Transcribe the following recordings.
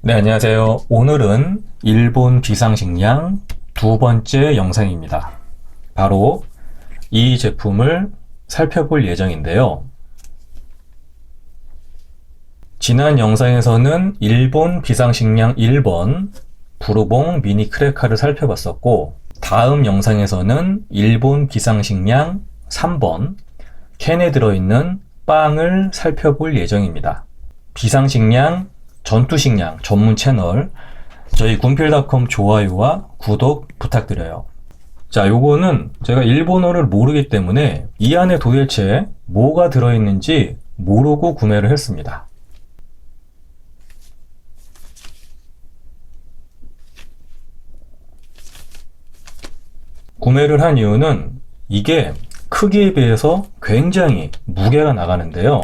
네, 안녕하세요. 오늘은 일본 비상식량 두 번째 영상입니다. 바로 이 제품을 살펴볼 예정인데요. 지난 영상에서는 일본 비상식량 1번 부르봉 미니 크레카를 살펴봤었고, 다음 영상에서는 일본 비상식량 3번 캔에 들어있는 빵을 살펴볼 예정입니다. 비상식량 전투식량 전문 채널 저희 군필닷컴 좋아요와 구독 부탁드려요. 자, 요거는 제가 일본어를 모르기 때문에 이 안에 도대체 뭐가 들어있는지 모르고 구매를 했습니다. 구매를 한 이유는 이게 크기에 비해서 굉장히 무게가 나가는데요.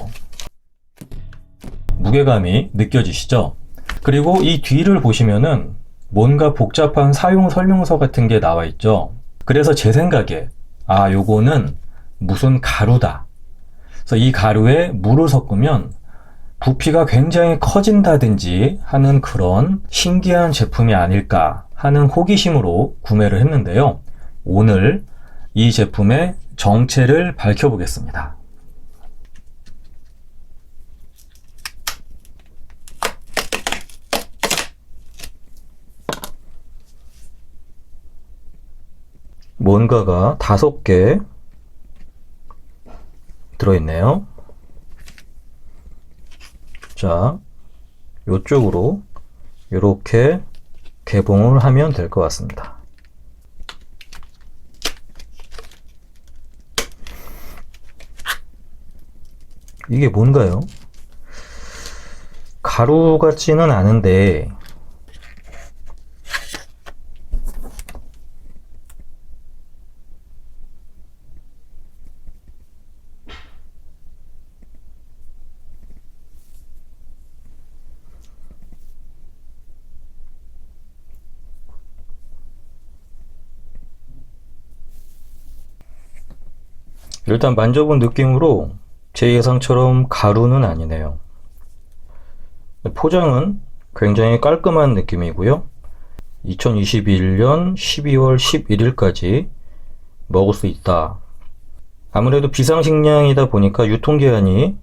무게감이 느껴지시죠? 그리고 이 뒤를 보시면은 뭔가 복잡한 사용 설명서 같은 게 나와 있죠. 그래서 제 생각에 아, 요거는 무슨 가루다. 그래서 이 가루에 물을 섞으면 부피가 굉장히 커진다든지 하는 그런 신기한 제품이 아닐까 하는 호기심으로 구매를 했는데요. 오늘 이 제품의 정체를 밝혀보겠습니다. 뭔가가 다섯 개 들어있네요. 자, 이쪽으로 이렇게 개봉을 하면 될 것 같습니다. 이게 뭔가요? 가루 같지는 않은데 일단 만져본 느낌으로 제 예상처럼 가루는 아니네요. 포장은 굉장히 깔끔한 느낌이고요. 2021년 12월 11일까지 먹을 수 있다. 아무래도 비상식량이다 보니까 유통기한이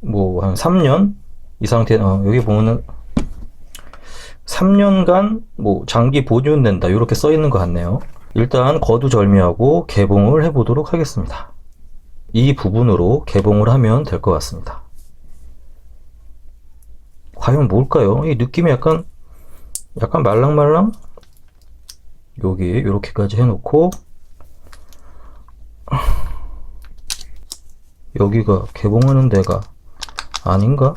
뭐 한 3년 이 상태, 어, 여기 보면은 3년간 뭐 장기 보존된다. 이렇게 써 있는 것 같네요. 일단 거두절미하고 개봉을 해보도록 하겠습니다. 이 부분으로 개봉을 하면 될 것 같습니다. 과연 뭘까요? 이 느낌이 약간 약간 말랑말랑 여기 이렇게까지 해놓고 여기가 개봉하는 데가 아닌가?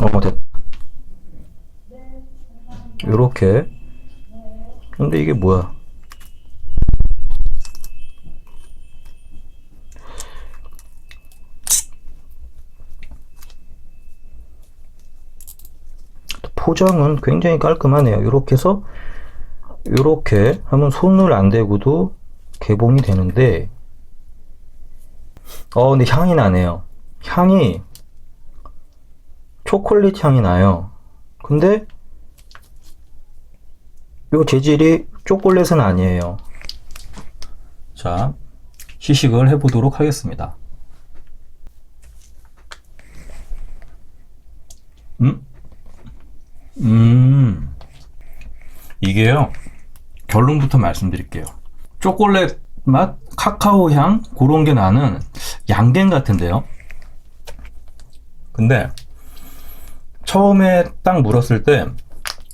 어 됐다 요렇게 근데 이게 뭐야? 포장은 굉장히 깔끔하네요. 이렇게 해서 이렇게 하면 손을 안 대고도 개봉이 되는데 어 근데 향이 나네요. 향이 초콜릿 향이 나요. 근데 요 재질이 초콜릿은 아니에요. 자, 시식을 해보도록 하겠습니다. 음? 음. 이게요. 결론부터 말씀드릴게요. 초콜릿 맛, 카카오 향, 그런 게 나는 양갱 같은데요. 근데, 처음에 딱 물었을 때,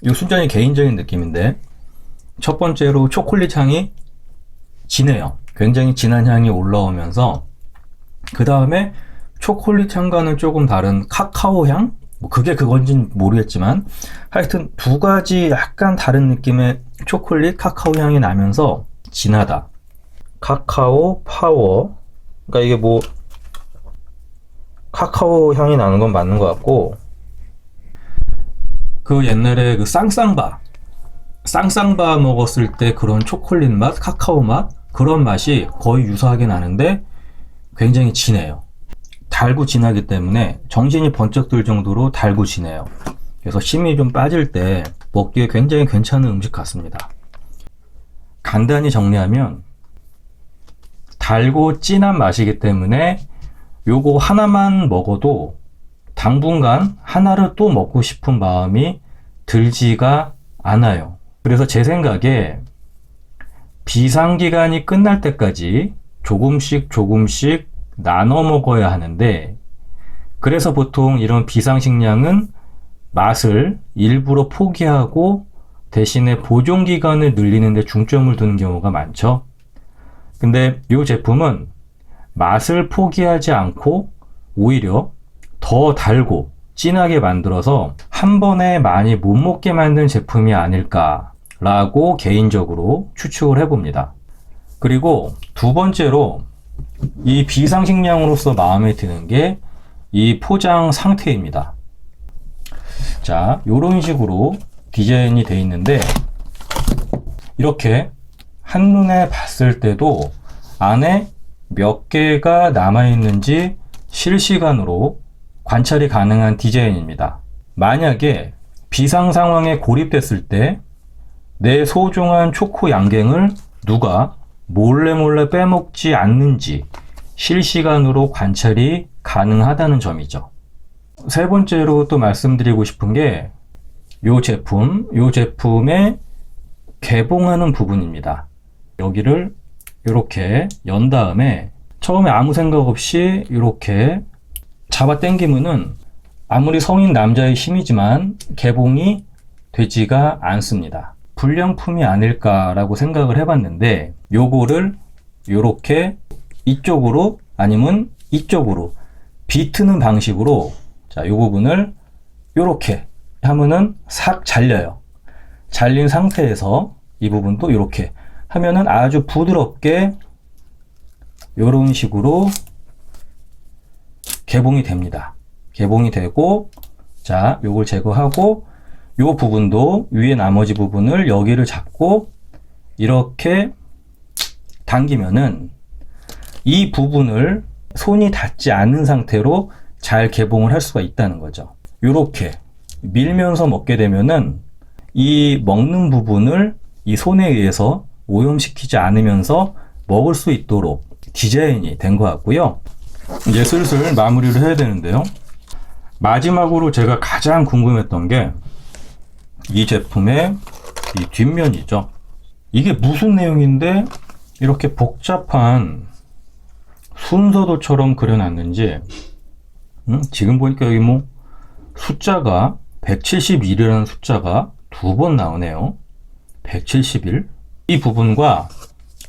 이 순전히 개인적인 느낌인데, 첫 번째로 초콜릿 향이 진해요. 굉장히 진한 향이 올라오면서 그 다음에 초콜릿 향과는 조금 다른 카카오 향? 뭐 그게 그건진 모르겠지만 하여튼 두 가지 약간 다른 느낌의 초콜릿 카카오 향이 나면서 진하다. 카카오 파워. 그러니까 이게 뭐 카카오 향이 나는 건 맞는 것 같고 그 옛날에 그 쌍쌍바 쌍쌍바 먹었을 때 그런 초콜릿 맛, 카카오 맛 그런 맛이 거의 유사하게 나는데 굉장히 진해요. 달고 진하기 때문에 정신이 번쩍 들 정도로 달고 진해요. 그래서 힘이 좀 빠질 때 먹기에 굉장히 괜찮은 음식 같습니다. 간단히 정리하면 달고 진한 맛이기 때문에 요거 하나만 먹어도 당분간 하나를 또 먹고 싶은 마음이 들지가 않아요. 그래서 제 생각에 비상기간이 끝날 때까지 조금씩 조금씩 나눠 먹어야 하는데 그래서 보통 이런 비상식량은 맛을 일부러 포기하고 대신에 보존 기간을 늘리는 데 중점을 두는 경우가 많죠. 근데 이 제품은 맛을 포기하지 않고 오히려 더 달고 진하게 만들어서 한 번에 많이 못 먹게 만든 제품이 아닐까 라고 개인적으로 추측을 해봅니다. 그리고 두 번째로 이 비상식량으로서 마음에 드는 게 이 포장 상태입니다. 자, 이런 식으로 디자인이 되어 있는데 이렇게 한눈에 봤을 때도 안에 몇 개가 남아 있는지 실시간으로 관찰이 가능한 디자인입니다. 만약에 비상 상황에 고립됐을 때 내 소중한 초코 양갱을 누가 몰래 몰래 빼먹지 않는지 실시간으로 관찰이 가능하다는 점이죠. 세 번째로 또 말씀드리고 싶은 게이 제품, 이 제품의 개봉하는 부분입니다. 여기를 이렇게 연 다음에 처음에 아무 생각 없이 이렇게 잡아 당기면은 아무리 성인 남자의 힘이지만 개봉이 되지가 않습니다. 불량품이 아닐까라고 생각을 해봤는데 요거를 이렇게 이쪽으로 아니면 이쪽으로 비트는 방식으로 자, 요 부분을 요렇게 하면은 싹 잘려요. 잘린 상태에서 이 부분도 이렇게 하면은 아주 부드럽게 이런 식으로 개봉이 됩니다. 개봉이 되고 자, 요걸 제거하고 요 부분도 위에 나머지 부분을 여기를 잡고 이렇게 당기면은 이 부분을 손이 닿지 않는 상태로 잘 개봉을 할 수가 있다는 거죠. 이렇게 밀면서 먹게 되면은 이 먹는 부분을 이 손에 의해서 오염시키지 않으면서 먹을 수 있도록 디자인이 된 것 같고요. 이제 슬슬 마무리를 해야 되는데요. 마지막으로 제가 가장 궁금했던 게 이 제품의 이 뒷면이죠. 이게 무슨 내용인데 이렇게 복잡한 순서도처럼 그려놨는지 음, 지금 보니까 여기 뭐 숫자가 171이라는 숫자가 두 번 나오네요. 171. 이 부분과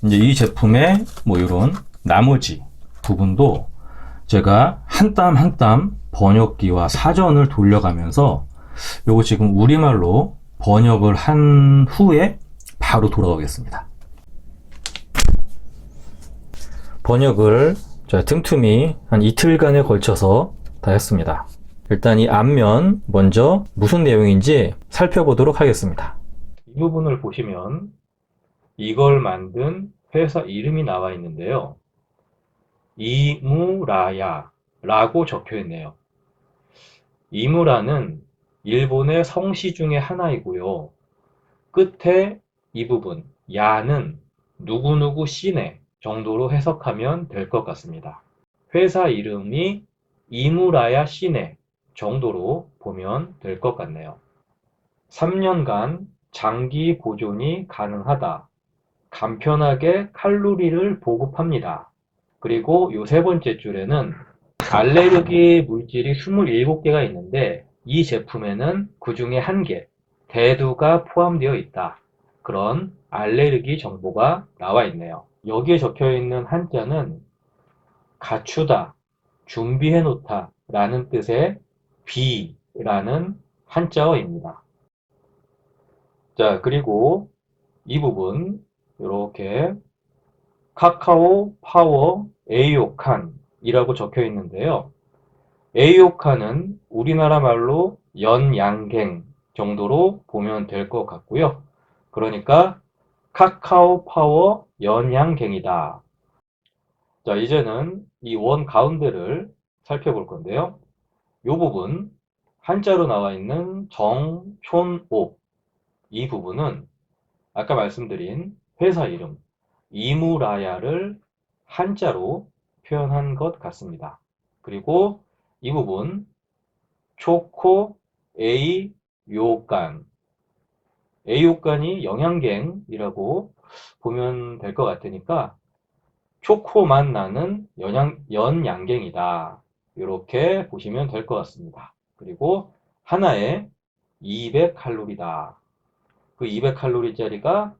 이제 이 제품의 뭐 이런 나머지 부분도 제가 한 땀 한 땀 번역기와 사전을 돌려가면서 요거 지금 우리말로 번역을 한 후에 바로 돌아오겠습니다. 번역을 자, 틈틈이 한 이틀간에 걸쳐서 다 했습니다. 일단 이 앞면 먼저 무슨 내용인지 살펴보도록 하겠습니다. 이 부분을 보시면 이걸 만든 회사 이름이 나와 있는데요. 이무라야 라고 적혀 있네요. 이무라는 일본의 성씨 중에 하나이고요. 끝에 이 부분 야는 누구누구 씨네 정도로 해석하면 될 것 같습니다. 회사 이름이 이무라야 씨네 정도로 보면 될 것 같네요. 3년간 장기 보존이 가능하다. 간편하게 칼로리를 보급합니다. 그리고 요 세 번째 줄에는 알레르기 물질이 27개가 있는데 이 제품에는 그 중에 한 개, 대두가 포함되어 있다. 그런 알레르기 정보가 나와 있네요. 여기에 적혀 있는 한자는 갖추다, 준비해 놓다 라는 뜻의 비라는 한자어입니다. 자, 그리고 이 부분 이렇게 카카오 파워 에이오칸이라고 적혀 있는데요. 에이오칸은 우리나라 말로 연양갱 정도로 보면 될 것 같고요. 그러니까 카카오 파워 연양갱이다. 자, 이제는 이 원 가운데를 살펴볼 건데요. 이 부분, 한자로 나와 있는 정촌옥. 이 부분은 아까 말씀드린 회사 이름, 이무라야를 한자로 표현한 것 같습니다. 그리고 이 부분, 초코 A 요간. A 요간이 영양갱이라고 보면 될 것 같으니까 초코만 나는 연양, 연양갱이다. 이렇게 보시면 될 것 같습니다. 그리고 하나에 200칼로리다. 그 200칼로리짜리가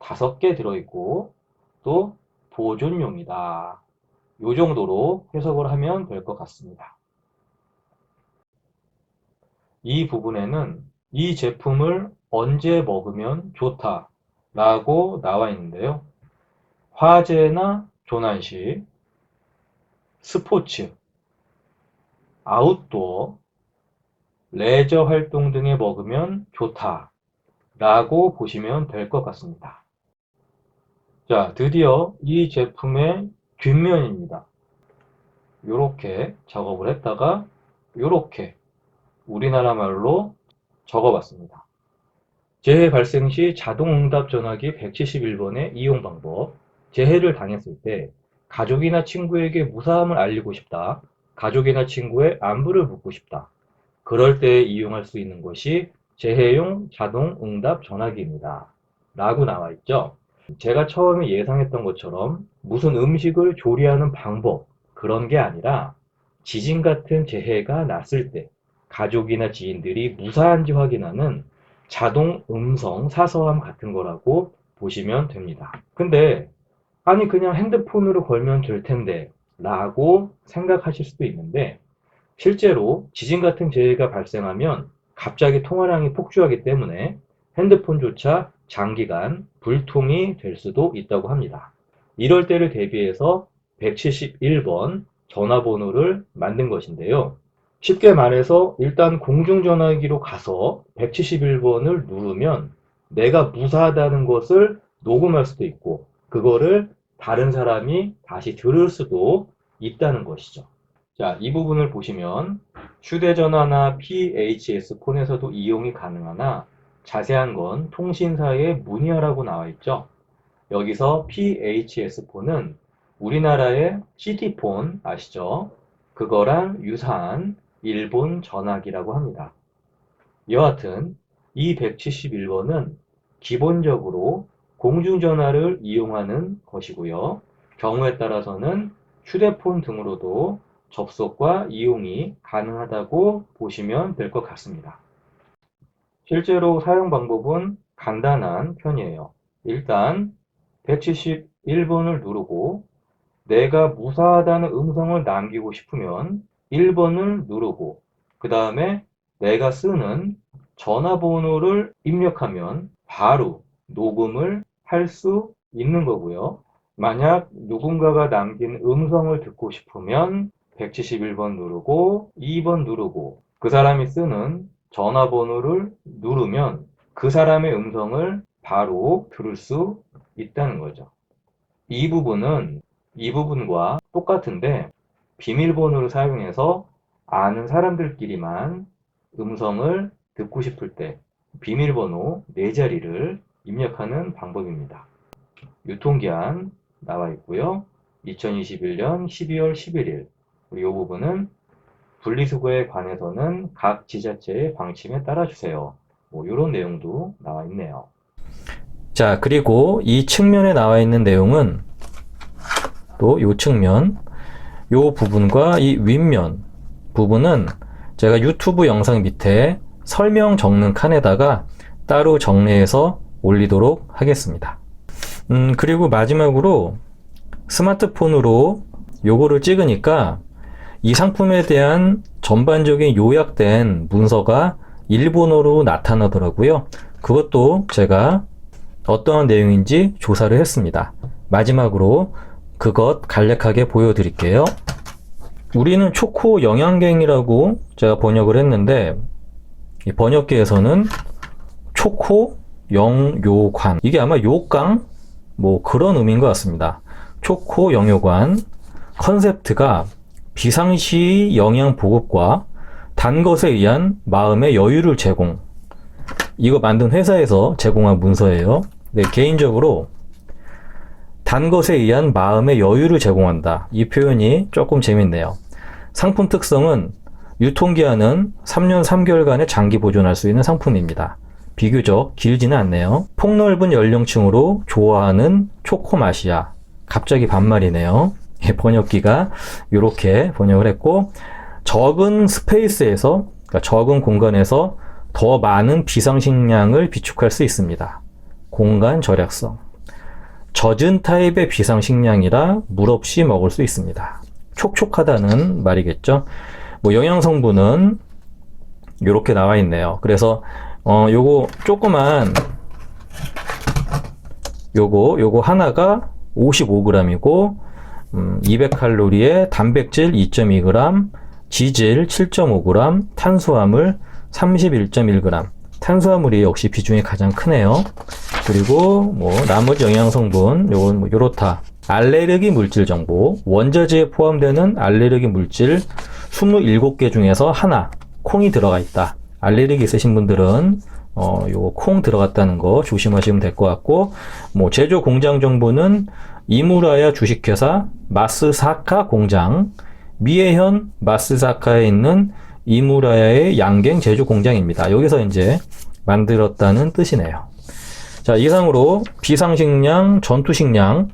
5개 들어있고 또 보존용이다. 요 정도로 해석을 하면 될 것 같습니다. 이 부분에는 이 제품을 언제 먹으면 좋다 라고 나와 있는데요. 화재나 조난시, 스포츠, 아웃도어, 레저 활동 등에 먹으면 좋다 라고 보시면 될 것 같습니다. 자, 드디어 이 제품의 뒷면입니다. 이렇게 작업을 했다가 이렇게 우리나라 말로 적어봤습니다. 재해 발생 시 자동응답 전화기 171번의 이용 방법. 재해를 당했을 때 가족이나 친구에게 무사함을 알리고 싶다. 가족이나 친구의 안부를 묻고 싶다. 그럴 때 이용할 수 있는 것이 재해용 자동응답 전화기입니다. 라고 나와 있죠. 제가 처음에 예상했던 것처럼 무슨 음식을 조리하는 방법, 그런 게 아니라 지진 같은 재해가 났을 때 가족이나 지인들이 무사한지 확인하는 자동 음성 사서함 같은 거라고 보시면 됩니다. 근데 아니 그냥 핸드폰으로 걸면 될 텐데 라고 생각하실 수도 있는데 실제로 지진 같은 재해가 발생하면 갑자기 통화량이 폭주하기 때문에 핸드폰조차 장기간 불통이 될 수도 있다고 합니다. 이럴 때를 대비해서 171번 전화번호를 만든 것인데요. 쉽게 말해서 일단 공중전화기로 가서 171번을 누르면 내가 무사하다는 것을 녹음할 수도 있고 그거를 다른 사람이 다시 들을 수도 있다는 것이죠. 자, 이 부분을 보시면 휴대전화나 PHS 폰에서도 이용이 가능하나 자세한 건 통신사에 문의하라고 나와 있죠. 여기서 PHS 폰은 우리나라의 CT폰 아시죠? 그거랑 유사한 일본 전화기라고 합니다. 여하튼 이 171번은 기본적으로 공중전화를 이용하는 것이고요. 경우에 따라서는 휴대폰 등으로도 접속과 이용이 가능하다고 보시면 될 것 같습니다. 실제로 사용 방법은 간단한 편이에요. 일단 171번을 누르고 내가 무사하다는 음성을 남기고 싶으면 1번을 누르고 그 다음에 내가 쓰는 전화번호를 입력하면 바로 녹음을 할 수 있는 거고요. 만약 누군가가 남긴 음성을 듣고 싶으면 171번 누르고 2번 누르고 그 사람이 쓰는 전화번호를 누르면 그 사람의 음성을 바로 들을 수 있다는 거죠. 이 부분은 이 부분과 똑같은데 비밀번호를 사용해서 아는 사람들끼리만 음성을 듣고 싶을 때 비밀번호 4자리를 입력하는 방법입니다. 유통기한 나와 있고요. 2021년 12월 11일. 그리고 이 부분은 분리수거에 관해서는 각 지자체의 방침에 따라 주세요. 뭐 이런 내용도 나와 있네요. 자, 그리고 이 측면에 나와 있는 내용은 또 이 측면, 이 부분과 이 윗면 부분은 제가 유튜브 영상 밑에 설명 적는 칸에다가 따로 정리해서 올리도록 하겠습니다. 음, 그리고 마지막으로 스마트폰으로 요거를 찍으니까 이 상품에 대한 전반적인 요약된 문서가 일본어로 나타나더라고요. 그것도 제가 어떠한 내용인지 조사를 했습니다. 마지막으로 그것 간략하게 보여드릴게요. 우리는 초코 영양갱이라고 제가 번역을 했는데 이 번역기에서는 초코 영요관. 이게 아마 요강? 뭐 그런 의미인 것 같습니다. 초코 영요관. 컨셉트가 비상시 영양 보급과 단 것에 의한 마음의 여유를 제공. 이거 만든 회사에서 제공한 문서예요. 네, 개인적으로 단 것에 의한 마음의 여유를 제공한다. 이 표현이 조금 재밌네요. 상품 특성은 유통기한은 3년 3개월간의 장기 보존할 수 있는 상품입니다. 비교적 길지는 않네요. 폭넓은 연령층으로 좋아하는 초코 맛이야. 갑자기 반말이네요. 예, 번역기가 이렇게 번역을 했고 적은 스페이스에서 그러니까 적은 공간에서 더 많은 비상식량을 비축할 수 있습니다. 공간 절약성. 젖은 타입의 비상식량이라 물 없이 먹을 수 있습니다. 촉촉하다는 말이겠죠. 뭐 영양 성분은 이렇게 나와 있네요. 그래서 어 요거 조그만 요거 요거 하나가 55g이고 음, 200칼로리에 단백질 2.2g, 지질 7.5g, 탄수화물 31.1g. 탄수화물이 역시 비중이 가장 크네요. 그리고 뭐 나머지 영양 성분 요건 뭐 요렇다. 알레르기 물질 정보. 원자재에 포함되는 알레르기 물질 27개 중에서 하나 콩이 들어가 있다. 알레르기 있으신 분들은 어, 요거 콩 들어갔다는 거 조심하시면 될 것 같고, 뭐, 제조 공장 정보는 이무라야 주식회사 마스사카 공장, 미에현 마스사카에 있는 이무라야의 양갱 제조 공장입니다. 여기서 이제 만들었다는 뜻이네요. 자, 이상으로 비상식량, 전투식량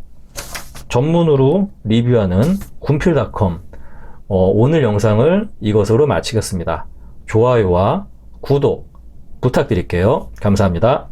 전문으로 리뷰하는 군필닷컴 어, 오늘 영상을 이것으로 마치겠습니다. 좋아요와 구독 부탁드릴게요. 감사합니다.